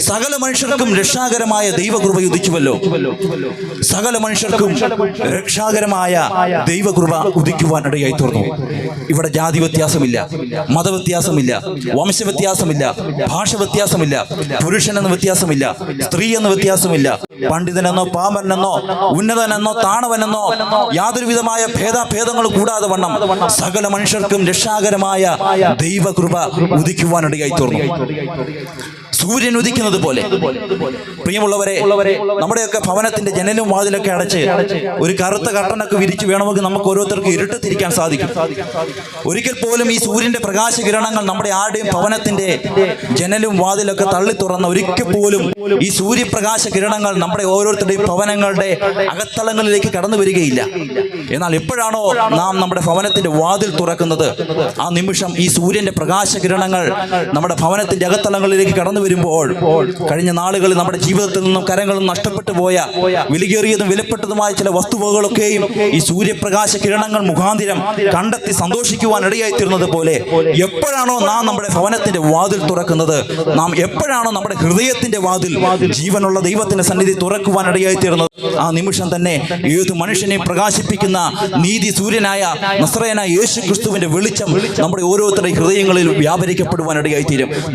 സകല മനുഷ്യർക്കും രക്ഷാകരമായ ദൈവകൃപ ഉദിക്കുമല്ലോ സകല മനുഷ്യർക്കും രക്ഷാകരമായ ദൈവകൃപ ഉദിക്കുവാൻ ഇടയായി തീർന്നു. ഇവിടെ ജാതി വ്യത്യാസമില്ല മതവ്യത്യാസമില്ല വംശവ്യത്യാസമില്ല ഭാഷ വ്യത്യാസമില്ല പുരുഷൻ എന്ന വ്യത്യാസമില്ല സ്ത്രീ എന്ന വ്യത്യാസമില്ല. പണ്ഡിതനെന്നോ പാമനെന്നോ ഉന്നതനെന്നോ താണവനെന്നോ യാതൊരു വിധമായ ഭേദാഭേദങ്ങൾ കൂടാതെ വണ്ണം സകല മനുഷ്യർക്കും രക്ഷാകരമായ ദൈവകൃപ ഉദിക്കുവാൻ ഇടയായി തീർന്നു. സൂര്യൻ ഉദിക്കുന്നത് പോലെ. പ്രിയമുള്ളവരെ നമ്മുടെയൊക്കെ ഭവനത്തിന്റെ ജനലും വാതിലൊക്കെ അടച്ച് ഒരു കറുത്ത കട്ടനൊക്കെ വിരിച്ചു വേണമെങ്കിൽ നമുക്ക് ഓരോരുത്തർക്ക് ഇരുട്ടത്തിരിക്കാൻ സാധിക്കും. ഒരിക്കൽ പോലും ഈ സൂര്യന്റെ പ്രകാശ കിരണങ്ങൾ നമ്മുടെ ആരുടെയും ഭവനത്തിന്റെ ജനലും വാതിലൊക്കെ തള്ളി തുറന്ന ഒരിക്കൽ പോലും ഈ സൂര്യപ്രകാശ കിരണങ്ങൾ നമ്മുടെ ഓരോരുത്തരുടെയും ഭവനങ്ങളുടെ അകത്തളങ്ങളിലേക്ക് കടന്നു വരികയില്ല. എന്നാൽ എപ്പോഴാണോ നാം നമ്മുടെ ഭവനത്തിന്റെ വാതിൽ തുറക്കുന്നത് ആ നിമിഷം ഈ സൂര്യന്റെ പ്രകാശ കിരണങ്ങൾ നമ്മുടെ ഭവനത്തിന്റെ അകത്തളങ്ങളിലേക്ക് കടന്നു വരുമ്പോൾ കഴിഞ്ഞ നാളുകളിൽ നമ്മുടെ ജീവിതത്തിൽ നിന്നും കരങ്ങളും നഷ്ടപ്പെട്ടു പോയ വിലകേറിയതും വിലപ്പെട്ടതുമായ ചില വസ്തുവകളൊക്കെയും ഈ സൂര്യപ്രകാശ കിരണങ്ങൾ മുഖാന്തിരം കണ്ടെത്തി സന്തോഷിക്കുവാൻ ഇടയായിത്തീരുന്നത് പോലെ എപ്പോഴാണോ നാം നമ്മുടെ ഭവനത്തിന്റെ വാതിൽ തുറക്കുന്നത് നാം എപ്പോഴാണോ നമ്മുടെ ഹൃദയത്തിന്റെ വാതിൽ ജീവനുള്ള ദൈവത്തിന്റെ സന്നിധി തുറക്കുവാൻ ഇടയായിത്തീരുന്നത് ആ നിമിഷം തന്നെ ഏത് മനുഷ്യനെ പ്രകാശിപ്പിക്കുന്ന നീതി സൂര്യനായ നസ്രയനായ യേശു ക്രിസ്തുവിന്റെ വെളിച്ചം നമ്മുടെ ഓരോരുത്തരുടെ ഹൃദയങ്ങളിൽ വ്യാപരിക്കപ്പെടുവാൻ ഇടയായിത്തീരും.